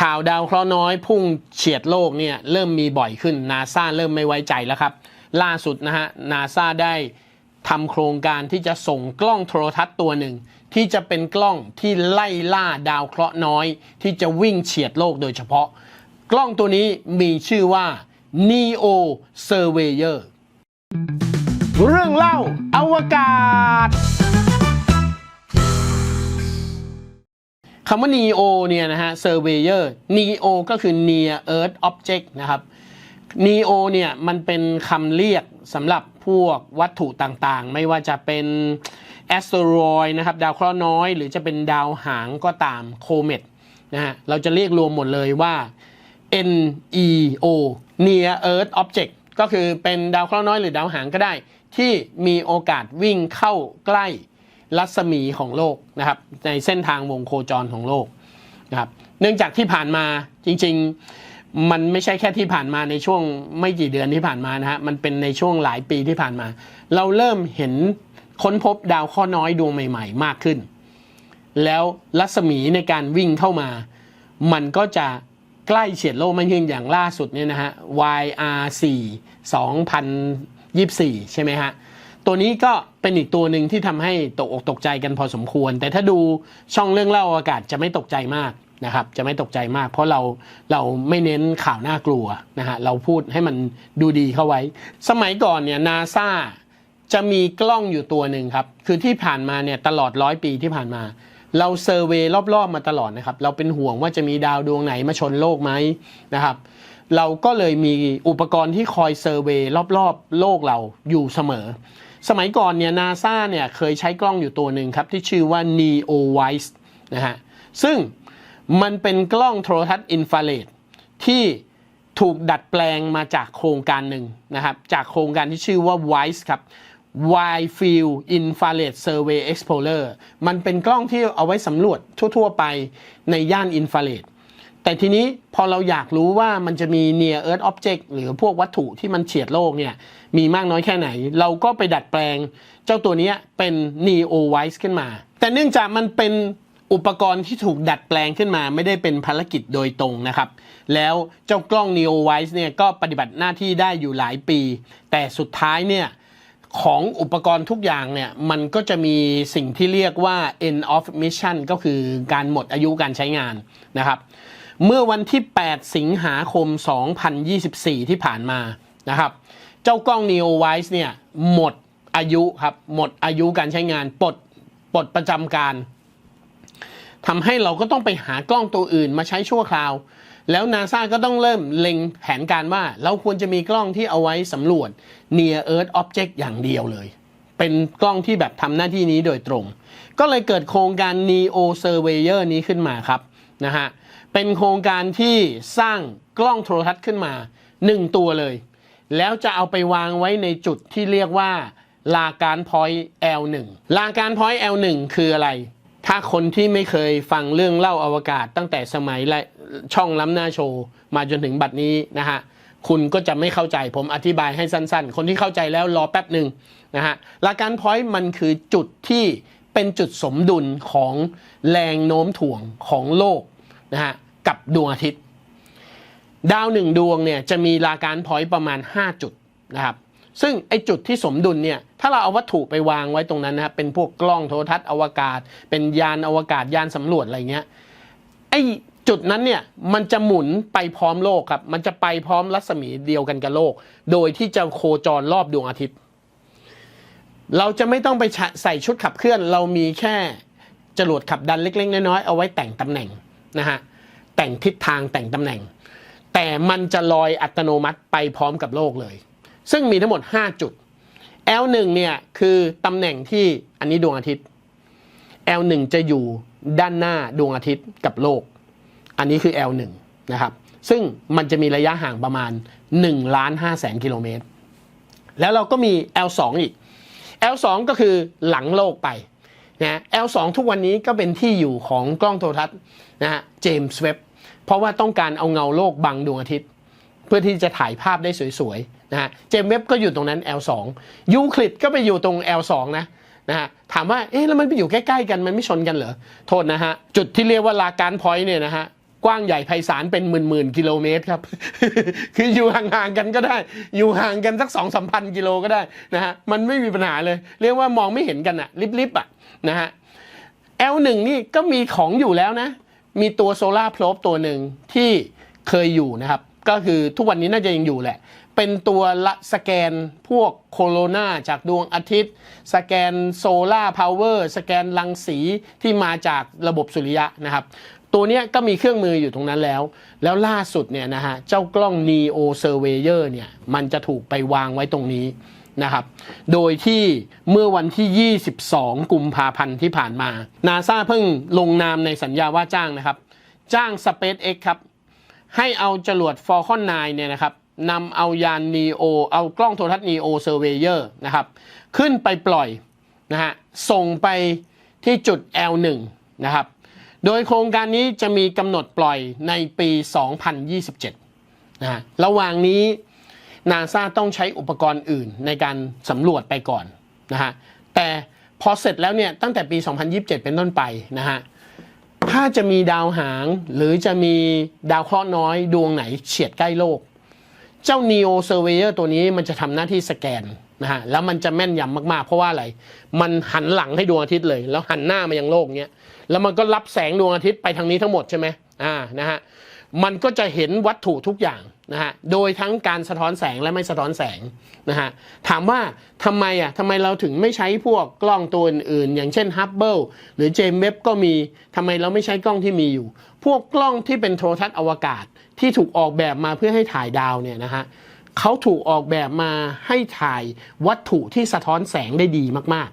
ข่าวดาวเคราะห์น้อยพุ่งเฉียดโลกเนี่ยเริ่มมีบ่อยขึ้นนาซาเริ่มไม่ไว้ใจแล้วครับ ล่าสุดนะฮะนาซาได้ทำโครงการที่จะส่งกล้องโทรทัศน์ตัวหนึ่ง ที่จะเป็นกล้องที่ไล่ล่าดาวเคราะห์น้อย ที่จะวิ่งเฉียดโลกโดยเฉพาะ กล้องตัวนี้มีชื่อว่า Neo Surveyor เรื่องเล่าอวกาศ คำว่า NEO เนี่ยนะฮะ Surveyor NEO ก็คือ Near Earth Object นะครับ NEO เนี่ยมันเป็นคำเรียกสำหรับพวกวัตถุต่างๆ ไม่ว่าจะเป็น asteroid นะครับ ดาวเคราะห์น้อย หรือจะเป็นดาวหางก็ตามโคเมตนะฮะ เราจะเรียกรวมหมดเลยว่า NEO Near Earth Object ก็คือเป็นดาวเคราะห์น้อยหรือดาวหางก็ได้ ที่มีโอกาสวิ่งเข้าใกล้ รัศมีของโลกนะครับในเส้นทางวงโคจรของโลกนะครับเนื่องจากที่ผ่านมาจริงๆมันไม่ใช่แค่ที่ผ่านมาในช่วงไม่กี่เดือนที่ผ่านมานะฮะมันเป็นในช่วงหลายปีที่ผ่านมา เราเริ่มเห็นค้นพบดาวเคราะห์น้อยดวงใหม่ ๆ มากขึ้น แล้วรัศมีในการวิ่งเข้ามา มันก็จะใกล้เฉียดโลกมากขึ้นอย่างล่าสุดเนี่ยนะฮะ YR4 2024 ใช่ไหมฮะ ตัวนี้ก็เป็นอีกตัวหนึ่งที่ทำให้ตกอกตกใจกันพอสมควร แต่ถ้าดูช่องเรื่องเล่าอากาศจะไม่ตกใจมากนะครับ จะไม่ตกใจมาก เพราะเราเราไม่เน้นข่าวน่ากลัวนะฮะเราพูดให้มันดูดีเข้าไว้ สมัยก่อนเนี่ยนาซาจะมีกล้องอยู่ตัวหนึ่งครับ คือที่ผ่านมาเนี่ยตลอดร้อยปีที่ผ่านมา เราเซอร์เวย์รอบๆมาตลอดนะครับ เราเป็นห่วงว่าจะมีดาวดวงไหนมาชนโลกไหมนะครับ เราก็เลยมีอุปกรณ์ที่คอยเซอร์เวย์รอบๆ โลกเราอยู่เสมอ สมัยก่อนเนี่ยนาซาเนี่ยเคยใช้กล้องอยู่ตัวหนึ่งครับ ที่ชื่อว่า NEOWISE นะฮะ ซึ่งมันเป็นกล้องโทรทัศน์อินฟราเรดที่ถูกดัดแปลงมาจากโครงการหนึ่งนะครับ จากโครงการที่ชื่อว่า WISE ครับ Wide Field Infrared Survey Explorer มันเป็นกล้องที่เอาไว้สำรวจทั่ว ๆ ไปในย่านอินฟราเรด แต่ทีนี้พอเราอยากรู้ว่ามันจะมี near earth object หรือพวกวัตถุที่มันเฉียดโลกเนี่ยมีมากน้อยแค่ไหน เราก็ไปดัดแปลงเจ้าตัวนี้เป็น neo wise ขึ้นมา แต่เนื่องจากมันเป็นอุปกรณ์ที่ถูกดัดแปลงขึ้นมาไม่ได้เป็นภารกิจโดยตรงนะครับ แล้วเจ้ากล้อง neo wise เนี่ยก็ปฏิบัติหน้าที่ได้อยู่หลายปี แต่สุดท้ายเนี่ยของอุปกรณ์ทุกอย่างเนี่ยมันก็จะมีสิ่งที่เรียกว่า end of mission ก็คือการหมดอายุการใช้งานนะครับ เมื่อวันที่ 8 สิงหาคม 2024 ที่ผ่านมานะครับ เจ้ากล้อง Neo Wise เนี่ยหมดอายุครับ หมดอายุการใช้งานปลดปลดประจำการทำให้เราก็ต้องไปหากล้องตัวอื่นมาใช้ชั่วคราว แล้วนาซาก็ต้องเริ่มเล็งแผนการว่า เราควรจะมีกล้องที่เอาไว้สำรวจ Near Earth Object อย่างเดียวเลย เป็นกล้องที่แบบทำหน้าที่นี้โดยตรง ก็เลยเกิดโครงการ Neo Surveyor นี้ขึ้นมาครับนะฮะเป็นโครงการที่สร้างกล้องโทรทัศน์ขึ้นมา 1 ตัวเลย แล้วจะเอาไปวางไว้ในจุดที่เรียกว่าลาการพอยต์ L1 ลาการพอยต์ L1 คืออะไร ถ้าคนที่ไม่เคยฟังเรื่องเล่าอวกาศตั้งแต่สมัยและช่องล้ำหน้าโชว์ มาจนถึงบัดนี้นะฮะคุณก็จะไม่เข้าใจผมอธิบายให้สั้นๆ คนที่เข้าใจแล้วรอแป๊บหนึ่งนะฮะลาการพอยต์มันคือจุดที่ เป็นจุดสมดุลของแรงโน้มถ่วงของโลกนะฮะกับดวงอาทิตย์ ดาวหนึ่งดวงเนี่ยจะมีลาการพอยต์ประมาณ 5 จุดนะครับซึ่งไอจุดที่สมดุลเนี่ยถ้าเราเอาวัตถุไปวางไว้ตรงนั้นนะครับเป็นพวกกล้องโทรทัศน์อวกาศ เป็นยานอวกาศยานสำรวจอะไรเงี้ยไอจุดนั้นเนี่ยมันจะหมุนไปพร้อมโลกครับมันจะไปพร้อมรัศมีเดียวกันกับโลก โดยที่จะโคจรรอบดวงอาทิตย์ เราจะไม่ต้องไปใส่ชุดขับเคลื่อน เรามีแค่จรวดขับดันเล็ก ๆ น้อยๆเอาไว้แต่งตำแหน่งนะฮะแต่งทิศทางแต่งตำแหน่ง แต่มันจะลอยอัตโนมัติไปพร้อมกับโลกเลย ซึ่งมีทั้งหมด 5 จุด L1 เนี่ยคือตำแหน่งที่อันนี้ดวงอาทิตย์ L1 จะอยู่ด้านหน้าดวงอาทิตย์กับโลก อันนี้คือ L1 นะครับซึ่งมันจะมีระยะห่างประมาณ1ล้าน5แสนกิโลเมตรแล้วเราก็มี L2 อีก L2 ก็คือหลังโลกไปนะ L2 ทุกวันนี้ก็เป็นที่อยู่ของกล้องโทรทัศน์นะฮะเจมส์เว็บเพราะว่าต้องการเอาเงาโลกบังดวงอาทิตย์ เพื่อที่จะถ่ายภาพได้สวยๆนะฮะเจมส์เว็บก็อยู่ตรงนั้น L2 ยูคลิดก็ไปอยู่ตรง L2 นะนะฮะถามว่าเอ๊ะแล้วมันไปอยู่ใกล้ๆกันมันไม่ชนกันเหรอโทษนะฮะจุดที่เรียกว่าลาการพอยต์เนี่ยนะฮะ กว้างใหญ่ไพศาลเป็นหมื่นๆกิโลเมตรครับ คืออยู่ห่างๆกันก็ได้ อยู่ห่างกันสักสองสามพันกิโลก็ได้นะฮะ มันไม่มีปัญหาเลย เรียกว่ามองไม่เห็นกันอะลิบๆอะนะฮะ L1 นี่ก็มีของอยู่แล้วนะ มีตัวโซลาร์โพลบตัวหนึ่งที่เคยอยู่นะครับ ก็คือทุกวันนี้น่าจะยังอยู่แหละ เป็นตัวละสแกนพวกโคโรนาจากดวงอาทิตย์ สแกนโซลาร์พาวเวอร์ สแกนรังสีที่มาจากระบบสุริยะนะครับ ตัวนี้ก็มีเครื่องมืออยู่ตรงนั้นแล้ว แล้วล่าสุดเนี่ยนะฮะเจ้ากล้อง Neo Surveyor เนี่ยมันจะถูกไปวางไว้ตรงนี้นะครับ โดยที่เมื่อวันที่ 22 กุมภาพันธ์ที่ผ่านมา นาซาเพิ่งลงนามในสัญญาว่าจ้างนะครับ จ้าง SpaceX ครับ ให้เอาจรวด Falcon 9 เนี่ยนะครับนำเอายาน Neo เอากล้องโทรทัศน์ Neo Surveyor นะครับ ขึ้นไปปล่อยนะฮะ ส่งไปที่จุด L1 นะครับ โดยโครงการนี้จะมีกำหนดปล่อยในปี 2027 นะระหว่างนี้นาซาต้องใช้อุปกรณ์อื่นในการสำรวจไปก่อนนะฮะ แต่พอเสร็จแล้วเนี่ยตั้งแต่ปี 2027 เป็นต้นไปนะฮะ ถ้าจะมีดาวหางหรือจะมีดาวเคราะห์น้อยดวงไหนเฉียดใกล้โลก เจ้า Neo Surveyor ตัวนี้มันจะทำหน้าที่สแกนนะฮะแล้วมันจะแม่นยำมากๆ เพราะว่าอะไร มันหันหลังให้ดวงอาทิตย์เลย แล้วหันหน้ามายังโลกเนี้ย แล้วมันก็รับแสงดวงอาทิตย์ไปทางนี้ทั้งหมดใช่ไหมอ่านะฮะมันก็จะเห็นวัตถุทุกอย่างนะฮะโดยทั้งการสะท้อนแสงและไม่สะท้อนแสงนะฮะถามว่าทำไมอะทำไมเราถึงไม่ใช้พวกกล้องตัวอื่นๆอย่างเช่น Hubble หรือเจม e เ b ก็มีทำไมเราไม่ใช้กล้องที่มีอยู่ พวกกล้องที่เป็นโทรทัศน์อวกาศที่ถูกออกแบบมาเพื่อให้ถ่ายดาวเนี่ยนะฮะเขาถูกออกแบบมาให้ถ่ายวัตถุที่สะท้อนแสงได้ดีมาก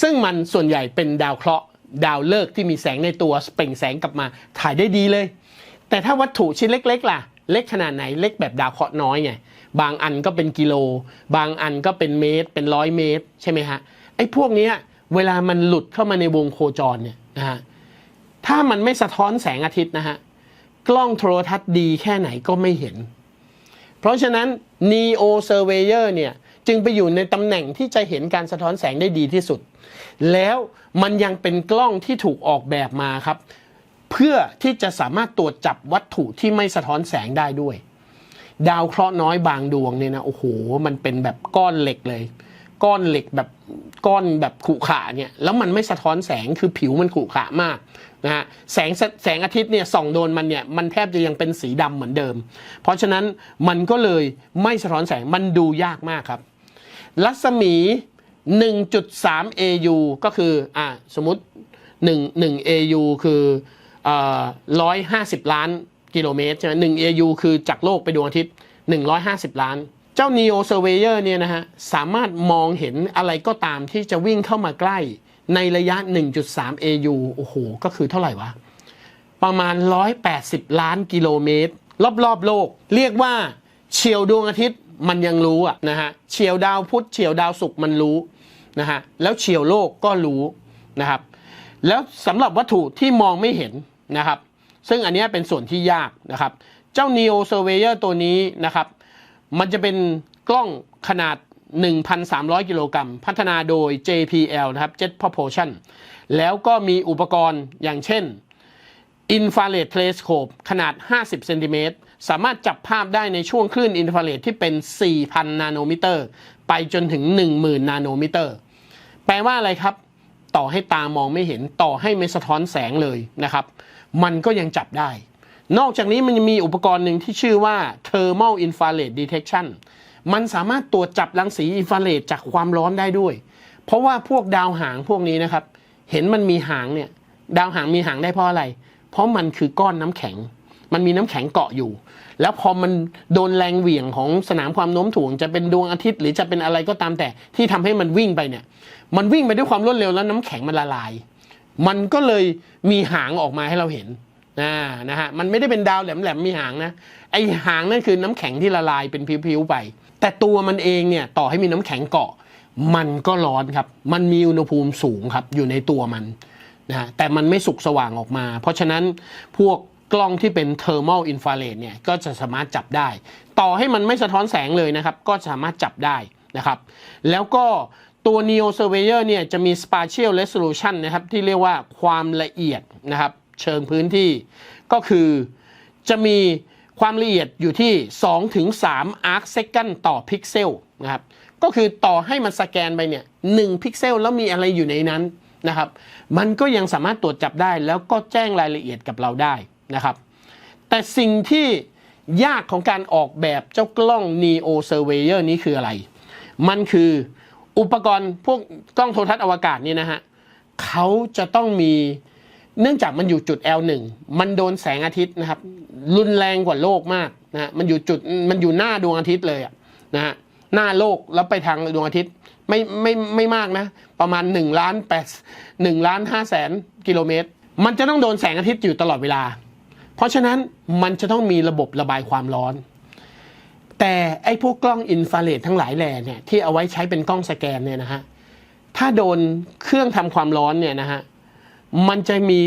ซึ่งมันส่วนใหญ่เป็นดาวเคราะห์ดาวฤกษ์ที่มีแสงในตัวเปล่งแสงกลับมาถ่ายได้ดีเลย แต่ถ้าวัตถุชิ้นเล็ก ๆ ล่ะ เล็กขนาดไหนเล็กแบบดาวเคราะห์น้อยไงบางอันก็เป็นกิโล บางอันก็เป็นเมตร เป็นร้อยเมตร ใช่ไหมฮะไอ้พวกนี้เวลามันหลุดเข้ามาในวงโคจรเนี่ยนะฮะถ้ามันไม่สะท้อนแสงอาทิตย์นะฮะกล้องโทรทัศน์ดีแค่ไหนก็ไม่เห็น เพราะฉะนั้น Neo Surveyor เนี่ย จึงไปอยู่ในตำแหน่งที่จะเห็นการสะท้อนแสงได้ดีที่สุด แล้วมันยังเป็นกล้องที่ถูกออกแบบมาครับ เพื่อที่จะสามารถตรวจจับวัตถุที่ไม่สะท้อนแสงได้ด้วย ดาวเคราะห์น้อยบางดวงเนี่ยนะโอ้โหมันเป็นแบบก้อนเหล็กเลย ก้อนเหล็กแบบก้อนแบบขรุขระเนี่ยแล้วมันไม่สะท้อนแสงคือผิวมันขรุขระมากนะฮะแสงแสงอาทิตย์เนี่ยส่องโดนมันเนี่ยมันแทบจะยังเป็นสีดำเหมือนเดิม เพราะฉะนั้นมันก็เลยไม่สะท้อนแสงมันดูยากมากครับ รัศมี 1.3 AU ก็คืออ่าสมมติ1 1 AU คืออ่อ150 ล้านกิโลเมตรใช่ไหม1 AU คือจากโลกไปดวงอาทิตย์ 150 ล้าน เจ้า Neo Surveyor เนี่ยนะฮะ สามารถมองเห็นอะไรก็ตามที่จะวิ่งเข้ามาใกล้ในระยะ 1.3 AU โอ้โห ก็คือเท่าไหร่วะ ประมาณ 180 ล้านกิโลเมตร รอบๆ โลก เรียกว่าเฉียวดวงอาทิตย์ มันยังรู้อะนะฮะเฉียวดาวพุธเฉียวดาวศุกร์มันรู้นะฮะแล้วเฉียวโลกก็รู้นะครับ แล้วสำหรับวัตถุที่มองไม่เห็นนะครับ ซึ่งอันนี้เป็นส่วนที่ยากนะครับ เจ้า Neo Surveyor ตัวนี้นะครับ มันจะเป็นกล้องขนาด 1,300 กิโลกรัมพัฒนาโดย JPL นะครับ Jet Propulsion แล้วก็มีอุปกรณ์อย่างเช่นอินฟราเรดเทเลสโคปขนาด 50 เซนติเมตร สามารถจับภาพได้ในช่วงคลื่นอินฟราเรดที่เป็น 4,000 นาโนมิเตอร์ ไปจนถึง 10,000 นาโนมิเตอร์ แปลว่าอะไรครับ ต่อให้ตามองไม่เห็นต่อให้ไม่สะท้อนแสงเลยนะครับ มันก็ยังจับได้ นอกจากนี้มันยังมีอุปกรณ์หนึ่งที่ชื่อว่า Thermal Infrared Detection มันสามารถตรวจจับรังสีอินฟราเรดจากความร้อนได้ด้วย เพราะว่าพวกดาวหางพวกนี้นะครับ เห็นมันมีหางเนี่ย ดาวหางมีหางได้เพราะอะไร เพราะมันคือก้อนน้ำแข็ง มันมีน้ำแข็งเกาะอยู่ แล้วพอมันโดนแรงเหวี่ยงของสนามความโน้มถ่วงจะเป็นดวงอาทิตย์หรือจะเป็นอะไรก็ตามแต่ที่ทำให้มันวิ่งไปเนี่ย มันวิ่งไปด้วยความรวดเร็วแล้วน้ำแข็งมันละลาย มันก็เลยมีหางออกมาให้เราเห็นนะนะฮะมันไม่ได้เป็นดาวแหลมๆมีหางนะไอหางนั่นคือน้ำแข็งที่ละลายเป็นผิวๆไป แต่ตัวมันเองเนี่ยต่อให้มีน้ำแข็งเกาะ มันก็ร้อนครับ มันมีอุณหภูมิสูงครับอยู่ในตัวมันนะฮะแต่มันไม่สุกสว่างออกมา เพราะฉะนั้นพวก กล้องที่เป็นเทอร์ม l ลอินฟราเรดเนี่ยก็จะสามารถจับได้ ต่อให้มันไม่สะท้อนแสงเลยนะครับ ก็สามารถจับได้นะครับ แล้วก็ตัว Neo Surveyor เนี่ยจะมี Spatial Resolution นะครับที่เรียกว่าความละเอียดนะครับเชิงพื้นที่ ก็คือจะมีความละเอียดอยู่ที่2ถึง3 arc second ต่อพิกเซลนะครับก็คือต่อให้มันสแกนไปเนี่ย1พิกเซลแล้วมีอะไรอยู่ในนั้นนะครับ มันก็ยังสามารถตรวจจับได้แล้วก็แจ้งรายละเอียดกับเราได้ นะครับ แต่สิ่งที่ยากของการออกแบบเจ้ากล้อง Neo Surveyor นี้คืออะไร มันคืออุปกรณ์พวกกล้องโทรทัศน์อวกาศนี่นะฮะเขาจะต้องมีเนื่องจากมันอยู่จุด L1 มันโดนแสงอาทิตย์นะครับ รุนแรงกว่าโลกมากนะมันอยู่จุดมันอยู่หน้าดวงอาทิตย์เลยนะฮะหน้าโลกแล้วไปทางดวงอาทิตย์ไม่ไม่ไม่มากนะ ประมาณ1ล้าน8 1ล้าน5แสนกิโลเมตร มันจะต้องโดนแสงอาทิตย์อยู่ตลอดเวลา ราะฉะนั้นมันจะต้องมีระบบระบายความร้อน แต่ไอ้พวกกล้องอินฟราเรดทั้งหลายแหล่เนี่ยที่เอาไว้ใช้เป็นกล้องสแกนเนี่ยนะฮะถ้าโดนเครื่องทำความร้อนเนี่ยนะฮะมันจะมี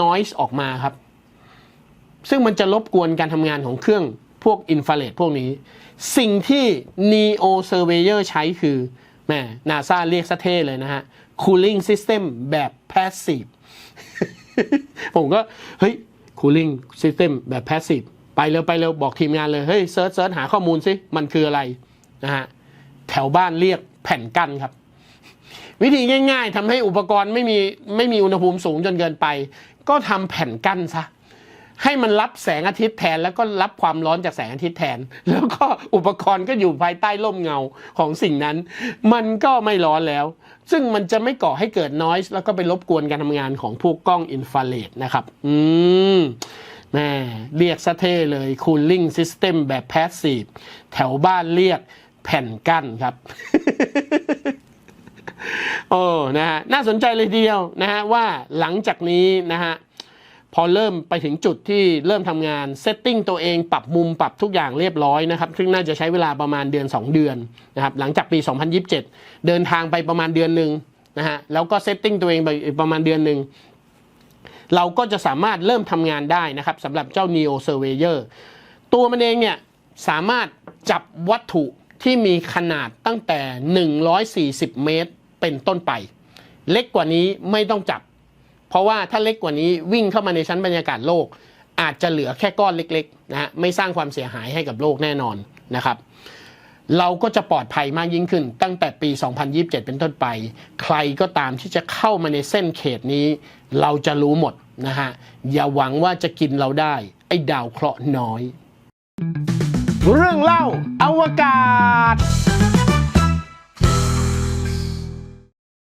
noise ออกมาครับ ซึ่งมันจะรบกวนการทำงานของเครื่องพวกอินฟราเรดพวกนี้ สิ่งที่ Neo Surveyor ใช้คือแหมนาซาเรียกซะเท่เลยนะฮะ cooling system แบบ passive ผมก็ เฮ้ย cooling system แบบ passive ไปเร็วไปเร็วบอกทีมงานเลย เฮ้ยเซิร์ชเซิร์ชหาข้อมูลสิ มันคืออะไรนะฮะแถวบ้านเรียกแผ่นกั้นครับ วิธีง่าย ๆทำให้อุปกรณ์ไม่มีไม่มีอุณหภูมิสูงจนเกินไป ก็ทำแผ่นกั้นซะให้มันรับแสงอาทิตย์แทนแล้วก็รับความร้อนจากแสงอาทิตย์แทน แล้วก็อุปกรณ์ก็อยู่ภายใต้ร่มเงาของสิ่งนั้น มันก็ไม่ร้อนแล้ว ซึ่งมันจะไม่ก่อให้เกิดน i s e แล้วก็ไปรบกวนการทำงานของพวกกล้องอินฟราเรดนะครับ อืมแม่เรียกซะเท่เลย cooling system แบบ passive แถวบ้านเรียกแผ่นกั้นครับ โอ้ นะฮะ น่าสนใจเลยเดียวนะฮะว่าหลังจากนี้นะฮะ พอเริ่มไปถึงจุดที่เริ่มทำงานเซตติ้งตัวเองปรับมุมปรับทุกอย่างเรียบร้อยนะครับ ซึ่งน่าจะใช้เวลาประมาณเดือน 2 เดือนนะครับหลังจากปี 2027 เดินทางไปประมาณเดือนหนึ่งนะฮะแล้วก็เซตติ้งตัวเองไปประมาณเดือนหนึ่งเราก็จะสามารถเริ่มทำงานได้นะครับสำหรับเจ้า Neo Surveyor ตัวมันเองเนี่ยสามารถจับวัตถุที่มีขนาดตั้งแต่ 140 เมตรเป็นต้นไป เล็กกว่านี้ไม่ต้องจับ เพราะว่าถ้าเล็กกว่านี้วิ่งเข้ามาในชั้นบรรยากาศโลก อาจจะเหลือแค่ก้อนเล็กๆนะฮะไม่สร้างความเสียหายให้กับโลกแน่นอนนะครับ เราก็จะปลอดภัยมากยิ่งขึ้น ตั้งแต่ปี 2027 เป็นต้นไป ใครก็ตามที่จะเข้ามาในเส้นเขตนี้ เราจะรู้หมดนะฮะอย่าหวังว่าจะกินเราได้ ไอ้ดาวเคราะห์น้อย เรื่องเล่าอาวกาศ